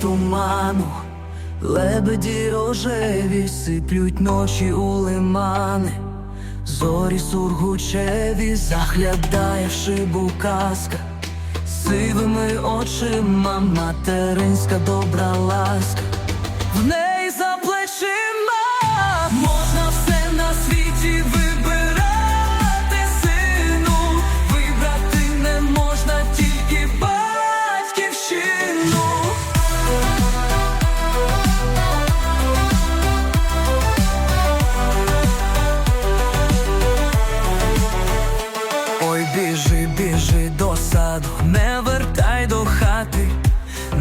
туману, лебеді рожеві сиплють ночі у лимани, зорі сургучеві заглядає в шибу казка, сивими очима материнська добра ласка,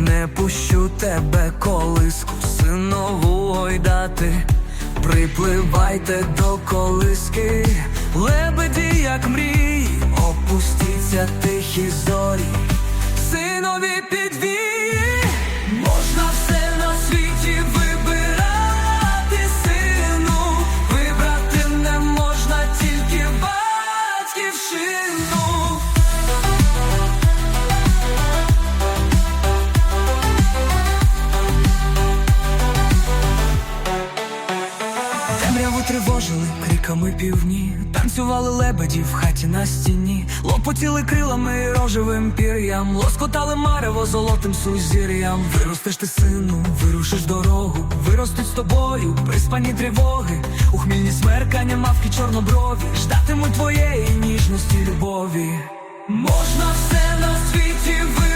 не пущу тебе колиску, синову ойдати, Припливайте до колиски, лебеді, як мрії, опустіться тихі зорі, синові підвії, тривожили криками півні, танцювали лебеді в хаті на стіні, лопотіли крилами рожевим пір'ям, лоскотали марево золотим сузір'ям. Виростеш ти сину, вирушиш дорогу, виростуть з тобою приспані тривоги, у хмільні смеркання мавки чорноброві, ждатимуть твоєї ніжності, любові. Можна все на світі вибирати,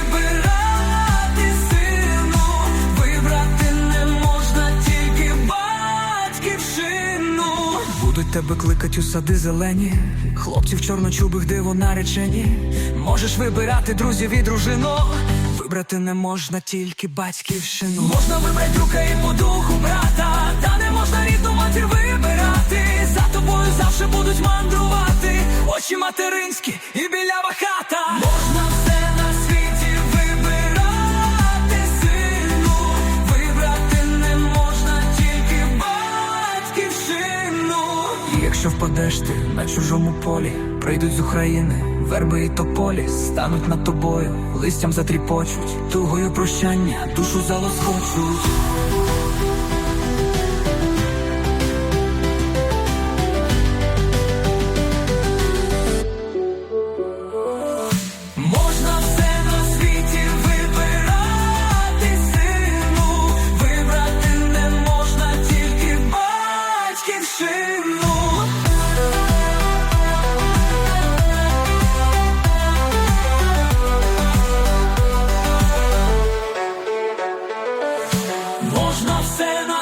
Будуть тебе кликать у сади зелені, хлопців чорночубих диво наречені. Можеш вибирати друзів і дружину. Вибрати не можна тільки батьківщину. Можна вибрати друга і по духу брата, та не можна рідну матір вибирати. За тобою завжди будуть мандрувати. Очі материнські впадеш ти на чужому полі, прийдуть з України, верби і тополі, стануть над тобою, листям затріпочуть, тугою прощання, душу залоскочуть.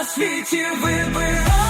світі вибирай.